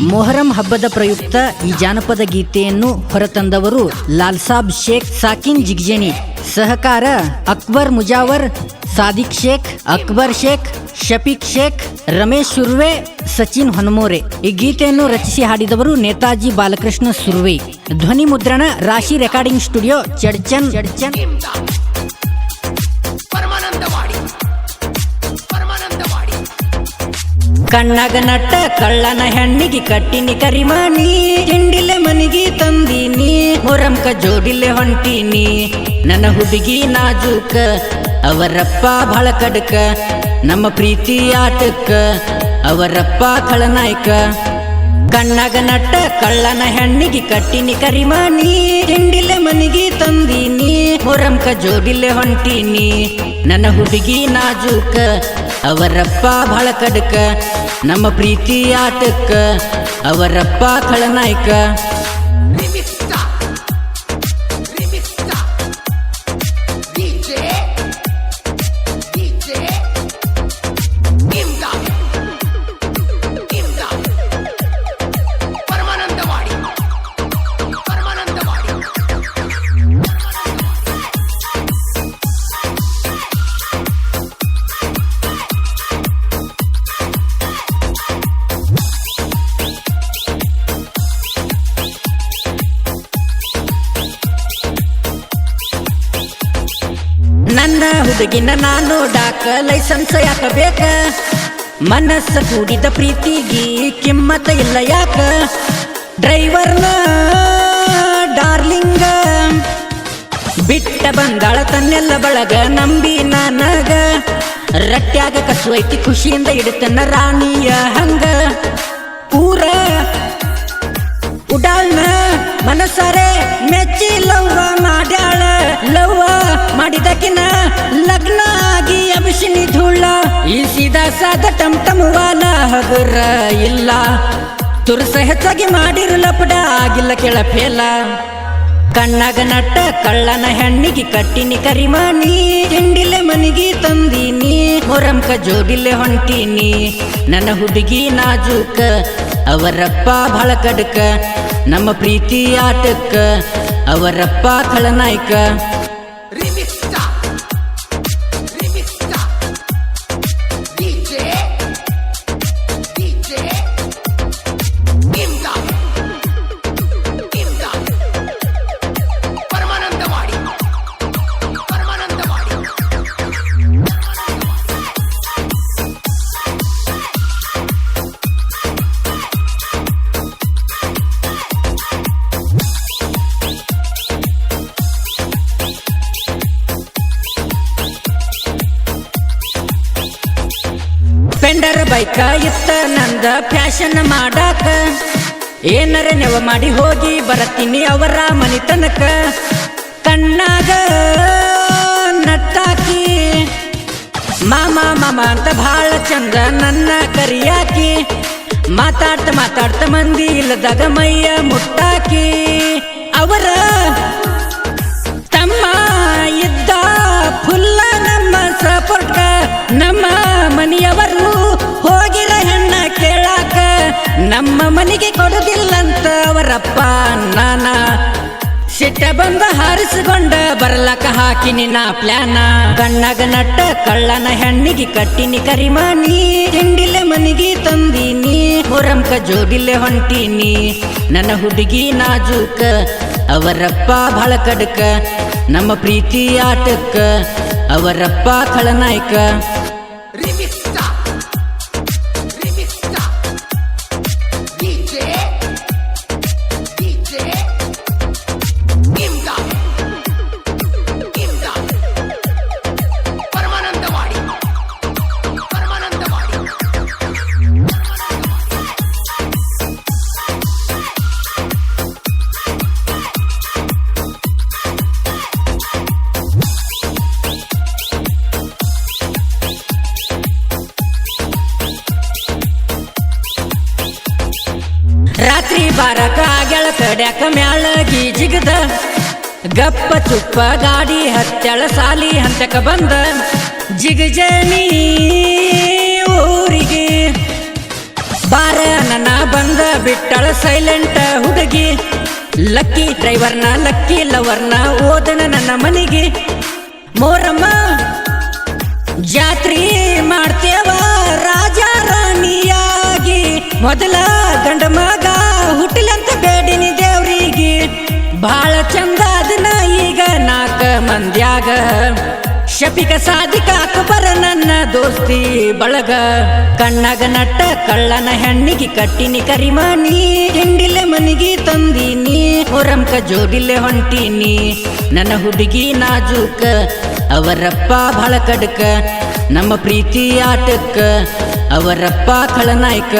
ಮೊಹರಂ ಹಬ್ಬದ ಪ್ರಯುಕ್ತ ಈ ಜಾನಪದ ಗೀತೆಯನ್ನು ಹೊರತಂದವರು ಲಾಲ್ಸಾಬ್ ಶೇಖ್ ಸಾಕಿನ್ ಜಿಗ್ಜೇನಿ, ಸಹಕಾರ ಅಕ್ಬರ್ ಮುಜಾವರ್, ಸಾದಿಕ್ ಶೇಖ್, ಅಕ್ಬರ್ ಶೇಖ್, ಶಫೀಕ್ ಶೇಖ್, ರಮೇಶ್ ಸುರ್ವೆ, ಸಚಿನ್ ಹೊನ್ಮೋರೆ. ಈ ಗೀತೆಯನ್ನು ರಚಿಸಿ ಹಾಡಿದವರು ನೇತಾಜಿ ಬಾಲಕೃಷ್ಣ ಸುರ್ವೆ. ಧ್ವನಿ ಮುದ್ರಣ ರಾಶಿ ರೆಕಾರ್ಡಿಂಗ್ ಸ್ಟುಡಿಯೋ ಚಡ್ಚನ್ ಚಡ್ಚನ್. ಕಣ್ಣಾಗ ನಟ್ಟ ಕಳ್ಳನ ಹೆಣ್ಣಿಗೆ ಕಟ್ಟಿನಿ ಕರಿಮಾನಿ. ತಿಂಡಿಲೆ ಮನಿಗೆ ತಂದೀನಿ ಮೊರಂಕ ಜೋಡಿಲೆ ಹೊಂಟೀನಿ. ನನ್ನ ಹುಡುಗಿ ನಾಜೂಕ, ಅವರಪ್ಪ ಬಹಳ ಕಡಕ. ನಮ್ಮ ಪ್ರೀತಿ ಆಟಕ್ಕ ಅವರಪ್ಪ ಖಳನಾಯ್ಕ ಕಣ್ಣಾಗ ನಟ್ಟ ಕಳ್ಳನ ಹೆಣ್ಣಿಗೆ ಕಟ್ಟಿನಿ ಕರಿಮಾನಿ. ತಿಂಡಿಲೆ ಮನಿಗೆ ತಂದೀನಿ ಮೊರಂಕ ಜೋಡಿಲೆ ಹೊಂಟೀನಿ. ನನ್ನ ಹುಡುಗಿ ನಾಜೂಕ ಅವರಪ್ಪ ಬಹಳ ಕಡಕ ನಮ್ಮ ಪ್ರೀತಿ ಆಟಕ್ಕ ಅವರಪ್ಪ ಖಳನಾಯ್ಕ ನನ್ನ ಹುಡುಗಿನ ನಾನು ಡಾಕ ಲೈಸೆನ್ಸ್ ಯಾಕ ಬೇಕ ಮನಸ್ಸ ಕೂಡಿದ ಪ್ರೀತಿಗಿ ಕಿಮ್ಮತ್ತ ಇಲ್ಲ ಯಾಕ? ಡ್ರೈವರ್ನ ಡಾರ್ಲಿಂಗ. ಬಿಟ್ಟ ಬಂದಾಳ ತನ್ನೆಲ್ಲ ಬಳಗ, ನಂಬಿ ನನಗ. ರಟ್ಯಾಗ ಕಸುವೈತಿ ಖುಷಿಯಿಂದ ಇಡುತ್ತನ್ನ ರಾಣಿಯ ಹಂಗ. ಪೂರ ಉಡಾಳ್ನ ಮನಸಾರೆ ಮೆಚ್ಚಿ ಲವ್ವ ಮಾಡ್ಯಾಳ. ಲವ್ವ ಮಾಡಿದಕಿನ ಲಗ್ನ ಆಗಿ ಅಭಿಷಿನಿ ಧೂಳ. ಈ ಸೀದಾ ಸಾದ ಟಮ್ ಟಮ್ ವಾಲ ಹಗುರ ಇಲ್ಲ. ತುರ್ಸ ಹೆಚ್ಚಾಗಿ ಮಾಡಿರು ಲಪಡ, ಆಗಿಲ್ಲ ಕೆಳಪೇಲ. ಕಣ್ಣಗ ನಟ್ಟ ಕಳ್ಳನ ಹೆಣ್ಣಿಗೆ ಕಟ್ಟಿನಿ ಕರಿಮಾನಿ. ತಿಂಡಿಲೆ ಮನಿಗಿ ತಂದೀನಿ ಹೊರಮ್ಕ ಜೋಡಿಲೆ ಹೊಂಟೀನಿ. ನನ್ನ ಹುಡುಗಿ ನಾಜೂಕ, ಅವರಪ್ಪ ಬಹಳ ಕಡಕ. ನಮ್ಮ ಪ್ರೀತಿ ಆಟಕ್ಕ, ಅವರಪ್ಪ ಖಳನಾಯ್ಕ ಪೆಂಡರ ಬೈಕ ಇತ್ತ ನಂದ ಫ್ಯಾಷನ್ ಮಾಡಾಕ. ಏನರ ನೆವ ಮಾಡಿ ಹೋಗಿ ಬರತೀನಿ ಅವರ ಮನಿ ತನಕ ಕಣ್ಣಾಗ ನಟ್ಟಾಕಿ. ಮಾಮ ಮಾಮ ಅಂತ ಭಾಳ ಚಂದ ನನ್ನ ಕರಿಯಾಕಿ. ಮಾತಾಡ್ತ ಮಾತಾಡ್ತ ಮಂದಿ ಇಲ್ಲದಾಗ ಮೈಯ ಮುಟ್ಟಾಕಿ. ಅವರ ನಾನ ಸಿಟ್ಟ ಬಂದ ಹಾರಿಸಿಕೊಂಡ ಬರ್ಲಕ ಹಾಕಿನಿ ನಾ ಪ್ಲಾನ. ಕಣ್ಣಗ ನಟ್ಟ ಕಳ್ಳನ ಹೆಣ್ಣಿಗೆ ಕಟ್ಟಿನಿ ಕರಿಮಾನಿ ತಿಂಡಿಲೆ ಮನಿಗೆ ತಂದೀನಿ ಹೊರಮ್ಕ ಜೋಡಿಲೆ ಹೊಂಟೀನಿ. ನನ್ನ ಹುಡುಗಿ ನಾಜೂಕ, ಅವರಪ್ಪ ಬಹಳ ಕಡಕ. ನಮ್ಮ ಪ್ರೀತಿ ಆಟಕ್ಕ, ಅವರಪ್ಪ ಖಳನಾಯ್ಕ ಬಾರಕ ಆಗ್ಯಾಳ ಕಡ್ಯಾಕ ಮ್ಯಾಲ ಗೀಜಿಗದ ಗಪ್ಪ ಚುಪ್ಪ ಗಾಡಿ ಹತ್ತೆಳ ಸಾಲಿ ಹಂತಕ ಬಂದ. ಜಿಗಜನಿ ಊರಿಗೆ. ಬಾರ ನನ್ನ ಬಂದ ಬಿಟ್ಟಳ ಸೈಲೆಂಟ್ ಹುಡುಗಿ. ಲಕ್ಕಿ ಡ್ರೈವರ್ನ, ಲಕ್ಕಿ ಲವರ್ನ ಓದನ ನನ್ನ ಮನೆಗೆ. ಮೋರಮ್ಮ, ಜಾತ್ರಿ ಮಾಡ್ತೇವ ರಾಜ ರಾಣಿಯಾಗಿ ಮೊದಲ ಬಾಳ ಚಂದ ಅದನ ಈಗ ನಾಕ ಮಂದ್ಯಾಗ. ಶಪಿಕ ಸಾಧಿಕ ಅಕ್ಬರ ನನ್ನ ದೋಸ್ತಿ ಬಳಗ. ಕಣ್ಣಗ ನಟ್ಟ ಕಳ್ಳನ ಹೆಣ್ಣಿಗೆ ಕಟ್ಟಿನಿ ಕರಿಮಾನಿ. ಹಿಂಡಿಲೆ ಮನಿಗೆ ತಂದೀನಿ, ಹೊರಂಕ ಜೋಡಿಲೆ ಹೊಂಟೀನಿ. ನನ್ನ ಹುಡುಗಿ ನಾಜೂಕ, ಅವರಪ್ಪ ಬಹಳ ಕಡಕ. ನಮ್ಮ ಪ್ರೀತಿ ಆಟಕ್ಕ, ಅವರಪ್ಪ ಖಳನಾಯಕ.